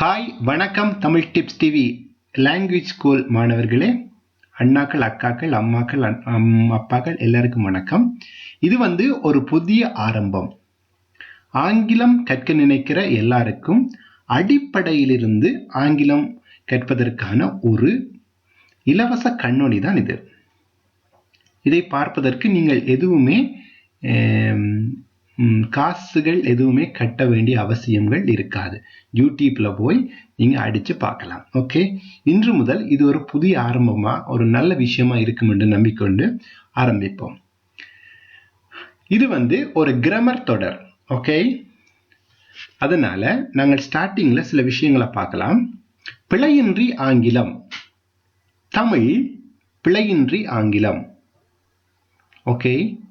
Hi வணக்கம் Tamil tips TV language school மாணவர்களே. அண்ணாக்கள் அக்காக்கள் அம்மாக்கள் அம்- அப்பாக்கள் எல்லாருக்கும் வணக்கம். இது வந்து ஒரு புதிய ஆரம்பம். ஆங்கிலம் கற்க நினைக்கிற எல்லாருக்கும் அடிப்படையிலிருந்து ஆங்கிலம் கற்பதற்கான ஒரு இலவச கண்ணொளி தான் இது. இதை பார்ப்பதற்கு நீங்கள் எதுவுமே காசுகள் எதுவுமே கட்ட வேண்டிய அவசியங்கள் இருக்காது. யூடியூப்ல போய் நீங்கள் அடித்து பார்க்கலாம். ஓகே? இன்று முதல் இது ஒரு புதிய ஆரம்பமா ஒரு நல்ல விஷயமா இருக்கும் என்று நம்பிக்கொண்டு ஆரம்பிப்போம். இது வந்து ஒரு கிரமர் தொடர். ஓகே? அதனால நாங்கள் ஸ்டார்டிங்கில் சில விஷயங்களை பார்க்கலாம். பிழையின்றி ஆங்கிலம். தமிழ் பிழையின்றி ஆங்கிலம். ஓகே?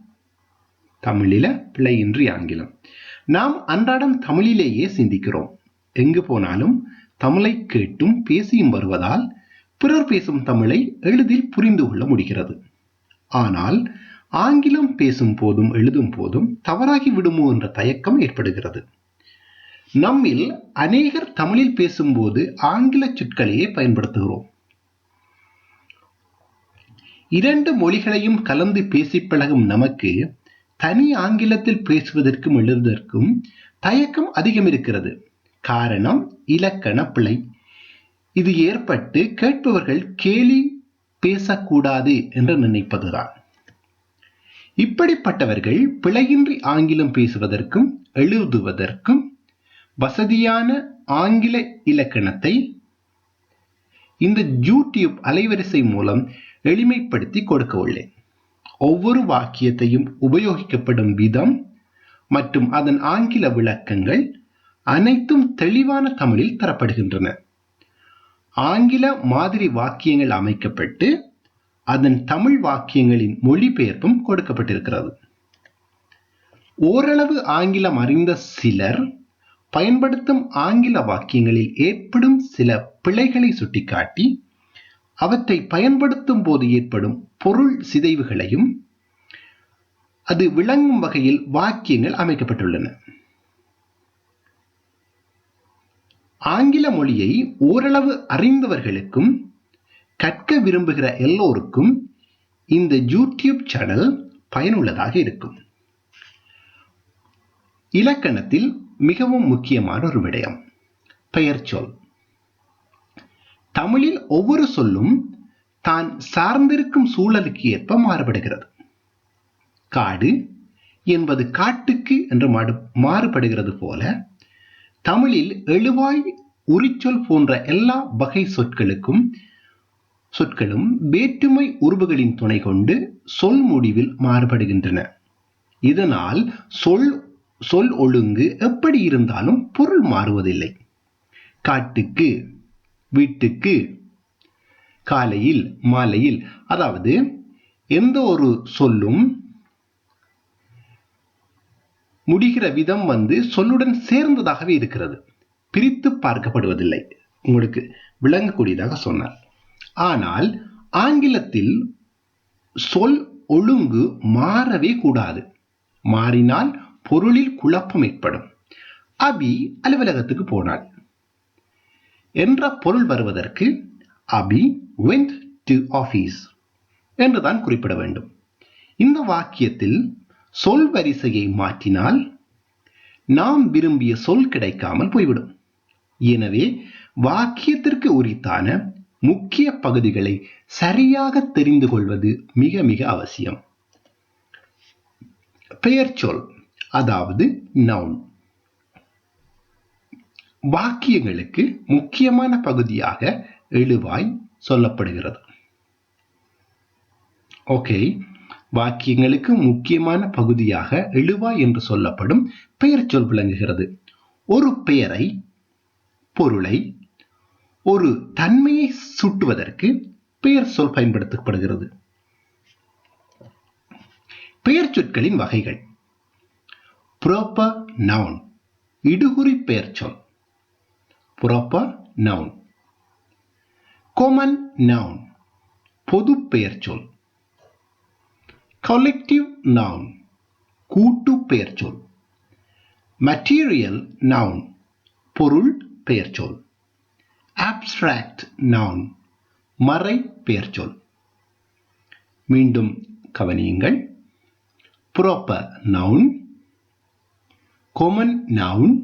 தமிழில பிழையின்றி ஆங்கிலம். நாம் அன்றாடம் தமிழிலேயே சிந்திக்கிறோம். எங்கு போனாலும் தமிழை கேட்டும் பேசியும் வருவதால் பிறர் பேசும் தமிழை எளிதில் புரிந்து கொள்ள முடிகிறது. ஆனால் ஆங்கிலம் பேசும் போதும் எழுதும் போதும் தவறாகி விடுமோ என்ற தயக்கம் ஏற்படுகிறது. நம்மில் அநேகர் தமிழில் பேசும்போது ஆங்கில சொற்களையே பயன்படுத்துகிறோம். இரண்டு மொழிகளையும் கலந்து பேசி பழகும் நமக்கு தனி ஆங்கிலத்தில் பேசுவதற்கும் எழுதுவதற்கும் தயக்கம் அதிகம் இருக்கிறது. காரணம் இலக்கண பிழை. இது ஏற்பட்டு கேட்பவர்கள் கேலி பேசக்கூடாது என்று நினைப்பதுதான். இப்படிப்பட்டவர்கள் பிழையின்றி ஆங்கிலம் பேசுவதற்கும் எழுதுவதற்கும் வசதியான ஆங்கில இலக்கணத்தை இந்த யூடியூப் அலைவரிசை மூலம் எளிமைப்படுத்தி கொடுக்க உள்ளேன். ஒவ்வொரு வாக்கியத்தையும் உபயோகிக்கப்படும் விதம் மற்றும் அதன் ஆங்கில விளக்கங்கள் அனைத்தும் தெளிவான தமிழில் தரப்படுகின்றன. ஆங்கில மாதிரி வாக்கியங்கள் அமைக்கப்பட்டு அதன் தமிழ் வாக்கியங்களின் மொழிபெயர்ப்பும் கொடுக்கப்பட்டிருக்கிறது. ஓரளவு ஆங்கிலம் அறிந்த சிலர் பயன்படுத்தும் ஆங்கில வாக்கியங்களில் ஏற்படும் சில பிழைகளை சுட்டிக்காட்டி அவற்றை பயன்படுத்தும் போது ஏற்படும் பொருள் சிதைவுகளையும் அது விளங்கும் வகையில் வாக்கியங்கள் அமைக்கப்பட்டுள்ளன. ஆங்கில மொழியை ஓரளவு அறிந்தவர்களுக்கும் கற்க விரும்புகிற எல்லோருக்கும் இந்த யூடியூப் சேனல் பயனுள்ளதாக இருக்கும். இலக்கணத்தில் மிகவும் முக்கியமான ஒரு விடயம் பெயர்ச்சொல். தமிழில் ஒவ்வொரு சொல்லும் தான் சார்ந்திருக்கும் சூழலுக்கு ஏற்ப மாறுபடுகிறது. காடு என்பது காட்டுக்கு என்று மாறுபடுகிறது போல தமிழில் எழுவாய் உரிச்சொல் போன்ற எல்லா வகை சொற்களுக்கும் சொற்களும் வேற்றுமை உருவுகளின் துணை கொண்டு சொல் முடிவில் மாறுபடுகின்றன. இதனால் சொல் சொல் ஒழுங்கு எப்படி இருந்தாலும் பொருள் மாறுவதில்லை. காட்டுக்கு வீட்டுக்கு காலையில் மாலையில் அதாவது எந்த ஒரு சொல்லும் முடிகிற விதம் வந்து சொல்லுடன் சேர்ந்ததாகவே இருக்கிறது. பிரித்து பார்க்கப்படுவதில்லை. உங்களுக்கு விளங்கக்கூடியதாக சொன்னார். ஆனால் ஆங்கிலத்தில் சொல் ஒழுங்கு மாறவே கூடாது. மாறினால் பொருளில் குழப்பம் ஏற்படும். அபி அலுவலகத்துக்கு போனாள். என்ற பொருள் வருவதற்கு அபி went டு ஆஃபீஸ் என்றுதான் குறிப்பிட வேண்டும். இந்த வாக்கியத்தில் சொல் வரிசையை மாற்றினால் நாம் விரும்பிய சொல் கிடைக்காமல் போய்விடும். எனவே வாக்கியத்திற்கு உரித்தான முக்கிய பகுதிகளை சரியாக தெரிந்து கொள்வது மிக மிக அவசியம். பெயர் சொல் அதாவது நவுன் வாக்கியங்களுக்கு முக்கியமான பகுதியாக எழுவாய் சொல்லப்படுகிறது. ஓகே. வாக்கியங்களுக்கு முக்கியமான பகுதியாக எழுவாய் என்று சொல்லப்படும் பெயர் சொல் விளங்குகிறது. ஒரு பெயரை பொருளை ஒரு தன்மையை சுட்டுவதற்கு பெயர் சொல் பயன்படுத்தப்படுகிறது. பெயர் சொற்களின் வகைகள். ப்ராப்பர் நவுன் இடுகுறி பெயர் சொல். ப்ராப்பர் நவுன் காமன் நவுன் பொது பெயர்ச்சொல் கலெக்டிவ் நவுன் கூட்டு பெயர்ச்சொல் மெட்டீரியல் நவுன் பொருள் பெயர்ச்சொல் ஆப்ஸ்ட்ராக்ட் நவுன் மறை பெயர்ச்சொல் மீண்டும் கவனியுங்கள் proper noun common noun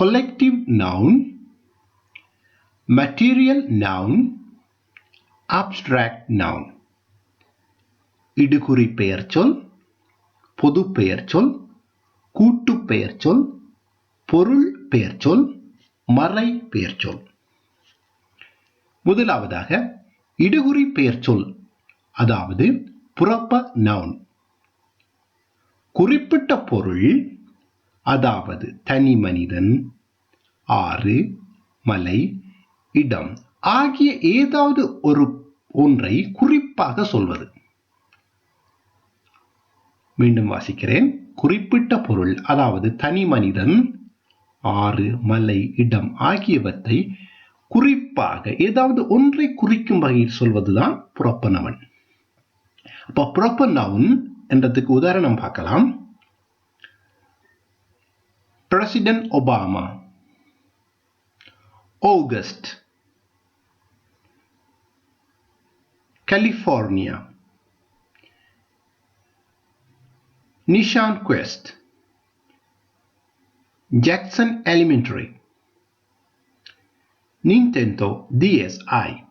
collective noun material noun abstract noun. இடுகுறி பெயர்ச்சொல் பொது பெயர்ச்சொல் கூட்டு பெயர்ச்சொல் பொருள் பெயர்ச்சொல் மறை பெயர்ச்சொல் முதலாவதாக இடுகுறி பெயர்ச்சொல் அதாவது புறப்ப நவுன் குறிப்பிட்ட பொருள் அதாவது தனி மனிதன் ஆறு மலை இடம் ஆகிய ஏதாவது ஒரு ஒன்றை குறிப்பாக சொல்வது. மீண்டும் வாசிக்கிறேன். குறிப்பிட்ட பொருள் அதாவது தனி மனிதன் ஆறு மலை இடம் ஆகியவற்றை குறிப்பாக ஏதாவது ஒன்றை குறிக்கும் வகையில் சொல்வதுதான் புறப்பனவன். அப்ப அப்போ புறப்ப நவுன் என்றதுக்கு உதாரணம் பார்க்கலாம். President Obama. August. California. Nishan Quest. Jackson Elementary. Nintendo DSi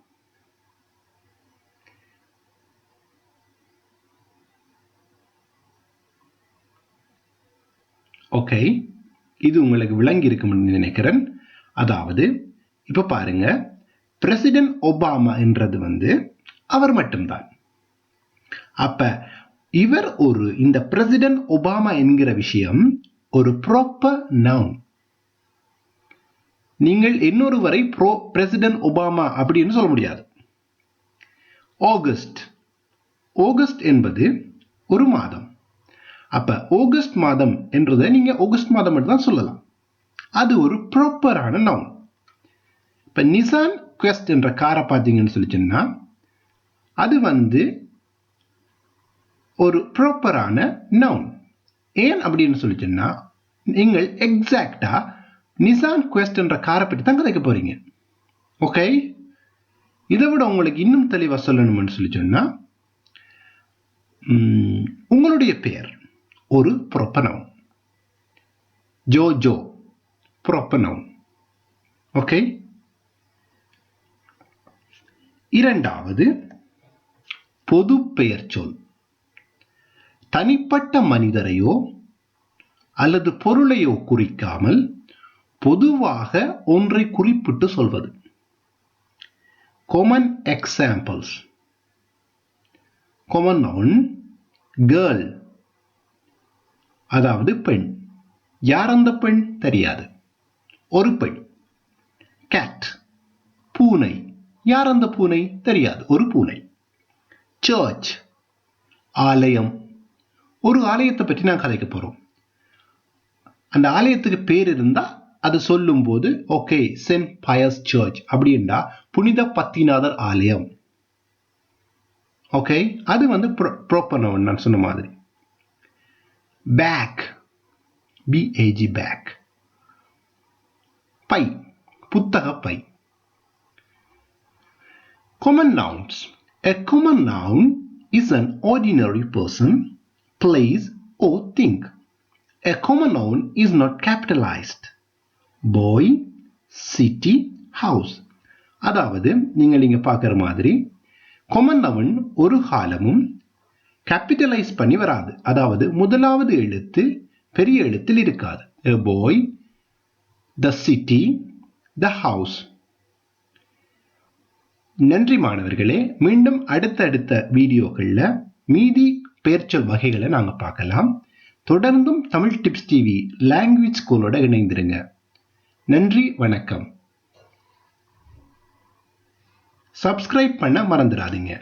Okay. இது உங்களுக்கு விளங்கி இருக்கும்னு நினைக்கிறேன். அதாவது இப்போ பாருங்க பிரசிடென்ட் ஒபாமா என்றது வந்து அவர் மட்டும்தான். அப்ப இவர் ஒரு இந்த பிரசிடென்ட் ஒபாமா என்கிற விஷயம் ஒரு ப்ராப்பர் நவுன் நீங்கள் இன்னொருவரை ப்ரோ பிரசிடென்ட் ஒபாமா அப்படின்னு சொல்ல முடியாது. ஆகஸ்ட் ஆகஸ்ட் என்பது ஒரு மாதம். அப்போ ஆகஸ்ட் மாதம் என்றதை நீங்கள் ஆகஸ்ட் மாதம் தான் சொல்லலாம். அது ஒரு ப்ராப்பரான நவுன் இப்போ நிசான் குவெஸ்ட் என்ற காரை பார்த்தீங்கன்னு சொல்லிச்சுன்னா அது வந்து ஒரு ப்ராப்பரான நவுன் ஏன் அப்படின்னு சொல்லிச்சுன்னா நீங்கள் எக்ஸாக்டாக நிசான் குவெஸ்ட் என்ற காரை பற்றி தான் கதைக்க போகிறீங்க ஓகே இதை விட உங்களுக்கு இன்னும் தெளிவாக சொல்லணும்னு சொல்லி சொன்னால் உங்களுடைய பெயர். ஒரு புறப்பனவும் ஜோ ஜோ புறப்பனவும் ஓகே இரண்டாவது பொது பெயர் சொல் தனிப்பட்ட மனிதரையோ அல்லது பொருளையோ குறிக்காமல் பொதுவாக ஒன்றை குறிப்பிட்டு சொல்வது common examples. Common noun. Girl. அதாவது பெண். யார் அந்த பெண்? தெரியாது. ஒரு பெண். கேட் பூனை. யார் அந்த பூனை? தெரியாது. ஒரு பூனை. சர்ச் ஆலயம். ஒரு ஆலயத்தை பற்றி நான் கதைக்க போகிறோம் அந்த ஆலயத்துக்கு பேர் இருந்தால் அது சொல்லும் போது ஓகே சென்ட் பயஸ் சர்ச் அப்படின்னா புனித பத்திநாதர் ஆலயம். ஓகே அது வந்து ப்ரோ நவன் நான் சொன்ன மாதிரி. பேக் பிஏஜி பேக் பை புத்தக by common nouns a common noun is an ordinary person place or thing a common noun is not capitalized boy city house அதாவது நீங்கள் இங்க பார்க்குற மாதிரி கொமன் நவன் ஒரு காலமும் capitalise பண்ணி வராது. அதாவது முதலாவது எழுத்து பெரிய எழுத்தில் இருக்காது. பாய் த சிட்டி த ஹவுஸ் நன்றி மாணவர்களே மீண்டும் அடுத்தடுத்த வீடியோக்களில் மீதி பெயர்ச்சொல் வகைகளை நாங்கள் பார்க்கலாம். தொடர்ந்தும் தமிழ் டிப்ஸ் டிவி லாங்குவேஜ் ஸ்கூலோட இணைந்திருங்க. நன்றி வணக்கம். சப்ஸ்கிரைப் பண்ண மறந்துடாதீங்க.